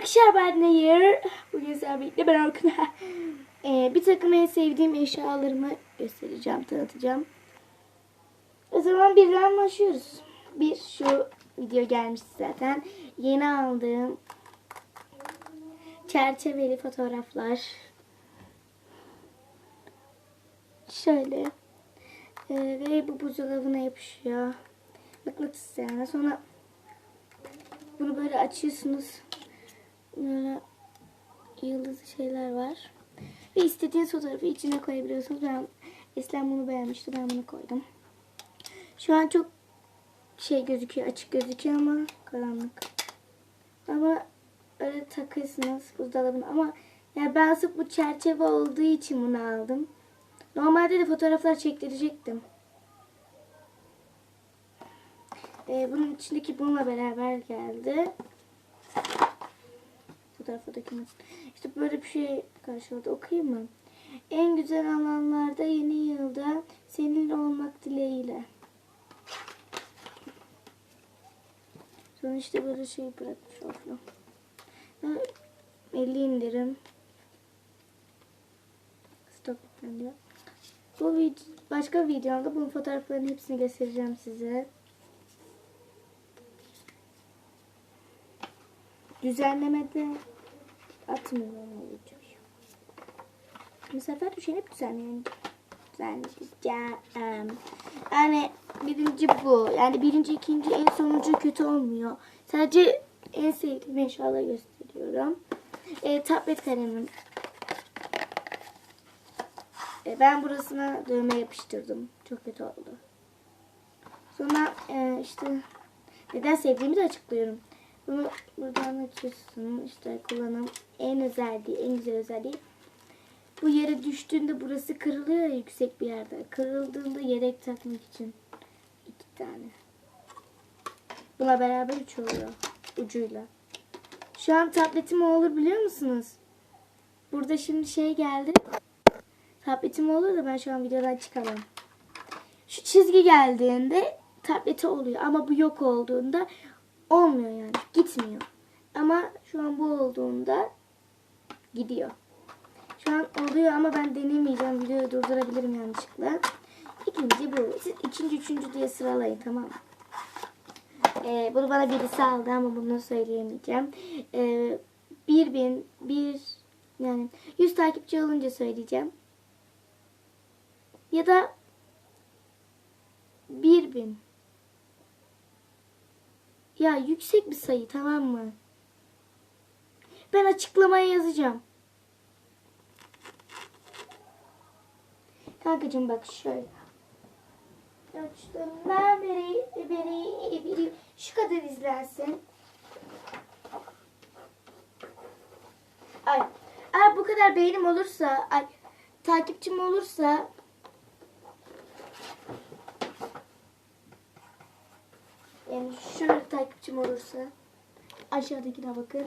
Arkadaşlar ben Nehir. Bugün sizlerle birlikte ben Orkun. Ee, bir takım en sevdiğim eşyalarımı göstereceğim, tanıtacağım. O zaman birden başlıyoruz. Bir şu video gelmişti zaten. Yeni aldığım çerçeveli fotoğraflar. Şöyle. Ee, ve bu buzdolabına yapışıyor. Mıknatıs yani. Sonra bunu böyle açıyorsunuz. Böyle yıldızlı şeyler var. Ve istediğiniz fotoğrafı içine koyabiliyorsunuz. Ben Eslem bunu beğenmişti. Ben bunu koydum. Şu an çok şey gözüküyor. Açık gözüküyor ama karanlık. Ama öyle takıyorsunuz buzdolabına. Ama yani ben sırf bu çerçeve olduğu için bunu aldım. Normalde de fotoğraflar çektirecektim. Ee, bunun içindeki bununla beraber geldi. Fotoğrafa dökümü. İşte böyle bir şey karşıladı. Okuyayım mı? En güzel alanlarda yeni yılda seninle olmak dileğiyle. Sonra işte böyle şey bırakmış oldu. 50 indirim. Stop diyor. Bu video, başka videomda bunun fotoğraflarının hepsini göstereceğim size. Düzenlemede atmıyorum o videoyu. Bu sefer düşen hep düzenleyeceğim. Düzenleyeceğim. Yani birinci bu. Yani birinci, ikinci, en sonuncu kötü olmuyor. Sadece en sevdiğim eşyaları gösteriyorum. E, tablet kalemim. E, ben burasına dövme yapıştırdım. Çok kötü oldu. Sonra e, işte neden sevdiğimi de açıklıyorum. Bunu buradan açıyorsun. İşte kullanım en özelliği, en güzel özelliği. Bu yere düştüğünde burası kırılıyor ya yüksek bir yerde. Kırıldığında yedek takmak için iki tane. Buna beraber üç oluyor ucuyla. Şu an tabletim olur biliyor musunuz? Burada şimdi şey geldi. Tabletim olur da ben şu an videodan çıkamam. Şu çizgi geldiğinde tableti oluyor ama bu yok olduğunda olmuyor yani. Gitmiyor. Ama şu an bu olduğunda gidiyor. Şu an oluyor ama ben denemeyeceğim. Videoyu durdurabilirim yanlışlıkla. İkinci bu. Siz ikinci, üçüncü diye sıralayın tamam mı? Ee, bunu bana birisi aldı ama bunu söyleyemeyeceğim. Ee, bir bin, bir yani yüz takipçi olunca söyleyeceğim. Ya da bir bin. Ya yüksek bir sayı tamam mı? Ben açıklamaya yazacağım. Kankacığım bak şöyle. Ölçtüğümden beri, beri, beri şu kadar izlensin. Ay, eğer bu kadar beğenim olursa, ay, takipçim olursa yani şöyle takipçim olursa aşağıdakine bakın.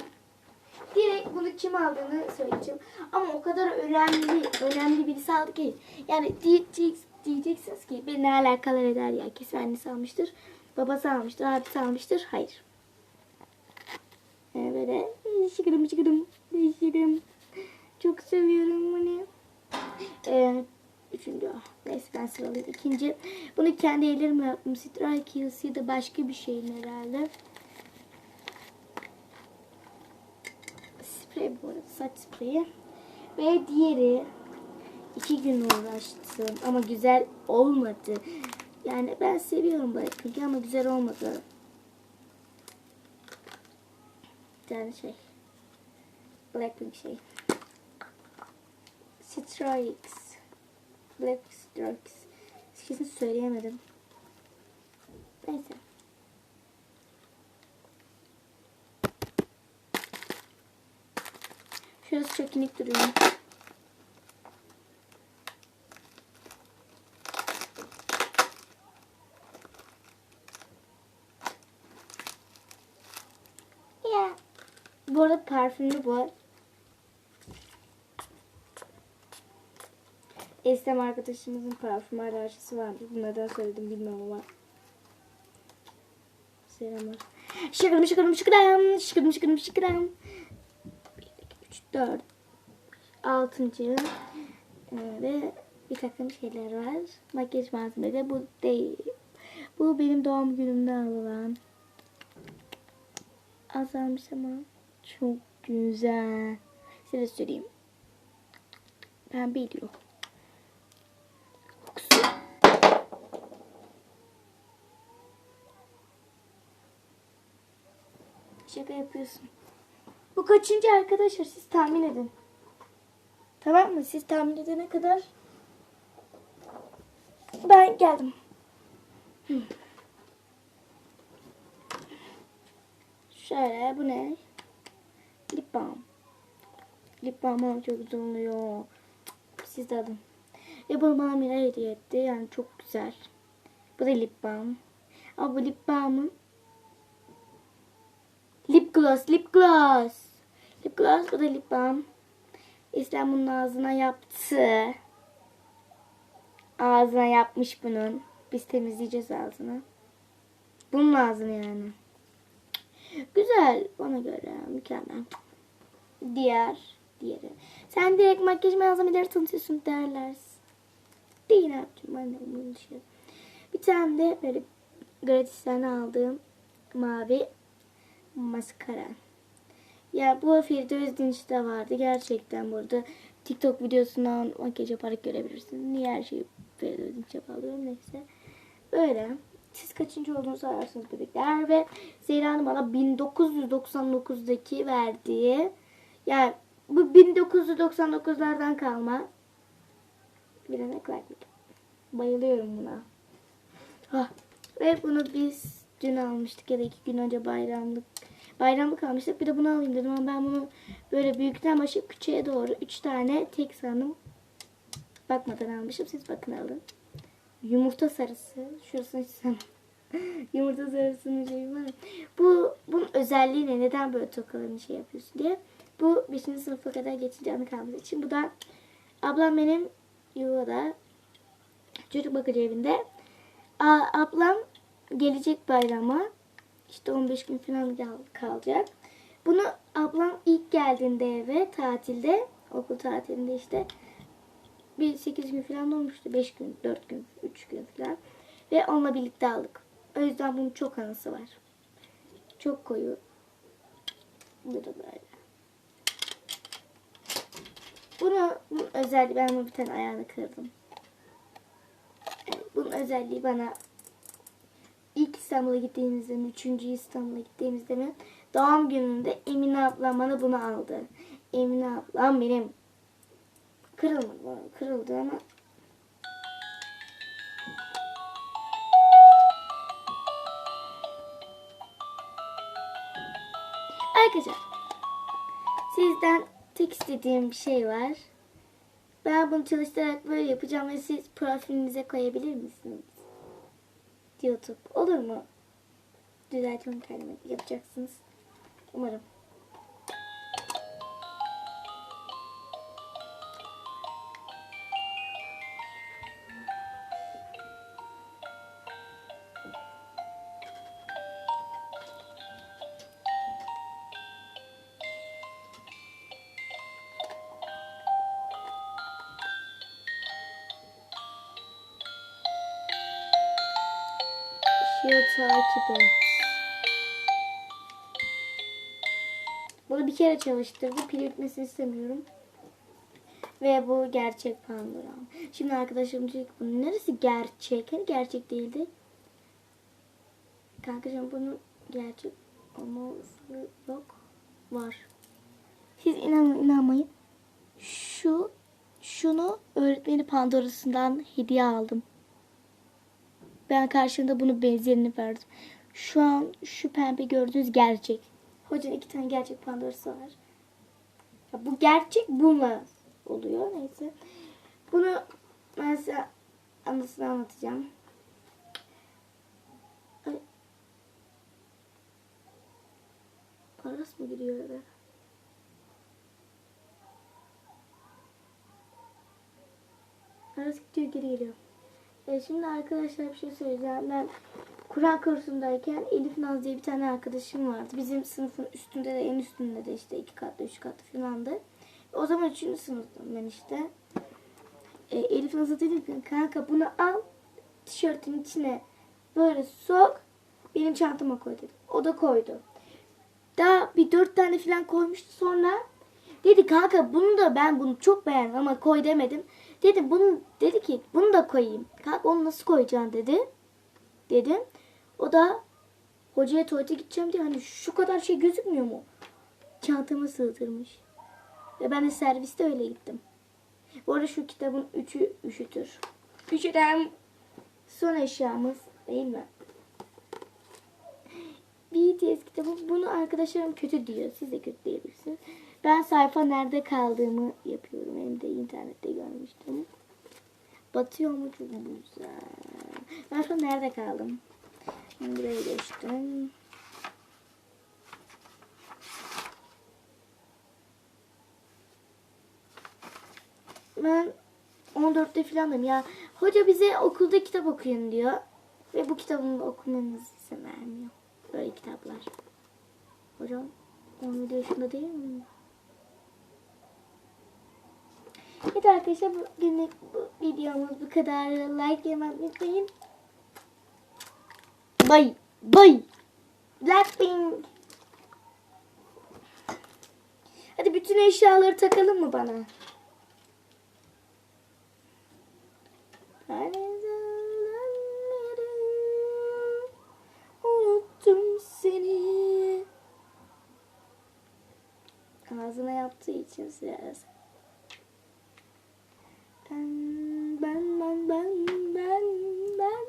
Direkt bunu kim aldığını söyleyeceğim. Ama o kadar önemli, önemli birisi aldı ki. Yani diyecek, diyeceksiniz ki beni ne alakalı eder ya. Kesin annesi almıştır. Babası almıştır, abisi almıştır. Hayır. Yani böyle şıkırım şıkırım şıkırım. Çok seviyorum bunu. Ee, üçüncü. Neyse ben sıralayayım. İkinci. Bunu kendi ellerimle yaptım. Strike Kills ya da başka bir şeyin herhalde. sprey bu arada saç spreyi. Ve diğeri iki gün uğraştım ama güzel olmadı. Yani ben seviyorum Blackpink'i ama güzel olmadı. Bir tane şey. Blackpink şey. Strikes. Black Strikes. Kesin söyleyemedim. Neyse. Şurası çok inik duruyor. Bu arada parfümlü bu. Eslem arkadaşımızın parfüm alerjisi vardı. Bu neden söyledim bilmiyorum ama. Selamlar. Şıkırım şıkırım şıkırım şıkırım şıkırım şıkırım. 4 altıncı e, ve bir takım şeyler var. Makyaj malzemeleri bu değil. Bu benim doğum günümde alınan. Azalmış ama çok güzel. Size söyleyeyim. Ben biliyorum. Şaka yapıyorsun. Bu kaçıncı arkadaşlar siz tahmin edin. Tamam mı? Siz tahmin edene kadar ben geldim. Şöyle bu ne? Lip balm. Lip balm çok güzel oluyor. Siz de alın. Ve bunu bana Mira hediye etti. Yani çok güzel. Bu da lip balm. Ama bu lip balmın gloss, lip gloss. Lip gloss, bu da lip balm. İslam bunun ağzına yaptı. Ağzına yapmış bunun. Biz temizleyeceğiz ağzını. Bunun ağzını yani. Güzel bana göre mükemmel. Diğer diğeri. Sen direkt makyaj malzemeleri tanıtıyorsun derler. Değil yapacağım ben de bunu şey. Bir tane de böyle gratisten aldığım mavi maskara. Ya bu Feride Özdinç'te vardı. Gerçekten burada TikTok videosundan makyaj yaparak görebilirsiniz. Niye her şeyi Feride Özdinç'e bağlıyorum neyse. Böyle. Siz kaçıncı olduğunuzu ararsınız bebekler. Ve Zehra'nın bana 1999'daki verdiği yani bu 1999'lardan kalma bir emek verdik. Bayılıyorum buna. Ah. Ve bunu biz dün almıştık ya da iki gün önce bayramlık bayramlık almıştık. Bir de bunu alayım dedim ama ben bunu böyle büyükten başlayıp küçüğe doğru üç tane tek sandım. Bakmadan almışım. Siz bakın alın. Yumurta sarısı. Şurasını hiç. Yumurta sarısının şeyi var. Bu, bunun özelliği ne? Neden böyle tokalarını şey yapıyorsun diye. Bu 5. sınıfa kadar geçince anı kalması için. Bu da ablam benim yuvada çocuk bakıcı evinde. A, ablam gelecek bayrama işte 15 gün falan kal- kalacak. Bunu ablam ilk geldiğinde eve tatilde okul tatilinde işte bir 8 gün falan olmuştu. 5 gün, 4 gün, 3 gün falan. Ve onunla birlikte aldık. O yüzden bunun çok anısı var. Çok koyu. Bu böyle. Bunu, bunun özelliği, ben bunun bir tane ayağını kırdım. Bunun özelliği bana İstanbul'a gittiğimizde mi, üçüncü İstanbul'a gittiğimizde mi, doğum gününde Emine ablam bana bunu aldı. Emine ablam benim kırılmadı, kırıldı ama Arkadaşlar sizden tek istediğim bir şey var. Ben bunu çalıştırarak böyle yapacağım ve siz profilinize koyabilir misiniz? YouTube. Olur mu? Düzeltiyorum kendimi. Yapacaksınız. Umarım. Işığı takip et. Bunu bir kere çalıştırdım. Pil bitmesini istemiyorum. Ve bu gerçek Pandora'm. Şimdi arkadaşlarım ki bunun neresi gerçek? Hani gerçek değildi. Kankacığım bunun gerçek olması yok. Var. Siz inanın inanmayın. Şu şunu öğretmeni Pandora'sından hediye aldım. Ben karşında bunu benzerini verdim. Şu an şu pembe gördüğünüz gerçek. Hocanın iki tane gerçek pandorası var. Ya bu gerçek bununla oluyor. Neyse. Bunu ben size anısını anlatacağım. Ay. Aras mı gidiyor eve? Aras gidiyor geri geliyor. E şimdi arkadaşlar bir şey söyleyeceğim. Ben Kur'an kursundayken Elif Naz diye bir tane arkadaşım vardı. Bizim sınıfın üstünde de en üstünde de işte iki katlı üç katlı falandı. O zaman üçüncü sınıftım ben işte. E, Elif Naz'a dedim ki kanka bunu al tişörtün içine böyle sok benim çantama koy dedim. O da koydu. Daha bir dört tane falan koymuştu sonra dedi kanka bunu da ben bunu çok beğendim ama koy demedim. Dedim bunu dedi ki bunu da koyayım. Kanka onu nasıl koyacaksın dedi. Dedim. O da hocaya tuvalete gideceğim diye hani şu kadar şey gözükmüyor mu? Çantama sığdırmış. Ve ben de serviste öyle gittim. Bu arada şu kitabın üçü üşütür. Üşüten son eşyamız değil mi? BTS kitabı. Bunu arkadaşlarım kötü diyor. Siz de kötü diyebilirsiniz. Ben sayfa nerede kaldığımı yapıyorum. Hem de internette görmüştüm. Batıyor mu çok güzel. Ben şu nerede kaldım? Şimdi buraya geçtim. Ben 14'te falanım ya. Hoca bize okulda kitap okuyun diyor. Ve bu kitabını da okumanızı izin vermiyor. Böyle kitaplar. Hocam 17 yaşında değil mi? Evet arkadaşlar bugünlük bu videomuz bu kadar. Like yemeyi unutmayın. Bye. Bye. Blackpink. Hadi bütün eşyaları takalım mı bana? Unuttum seni. Ağzına yaptığı için biraz. Ben, ben, ben, ben, ben, ben.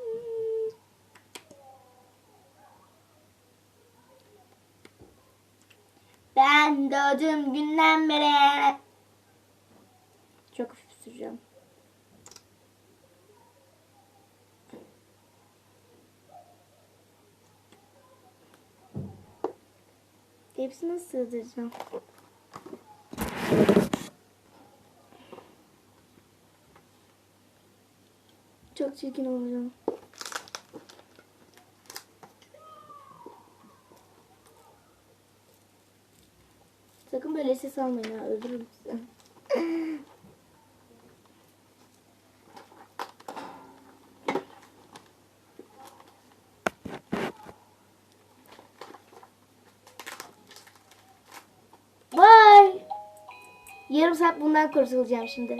Doğdum günden beri. Çok hafif süreceğim. Hepsini sığdıracağım. Çok çirkin olacağım. Böyle ses almayın ha öldürürüm sizi. Yarım saat bundan kurtulacağım şimdi.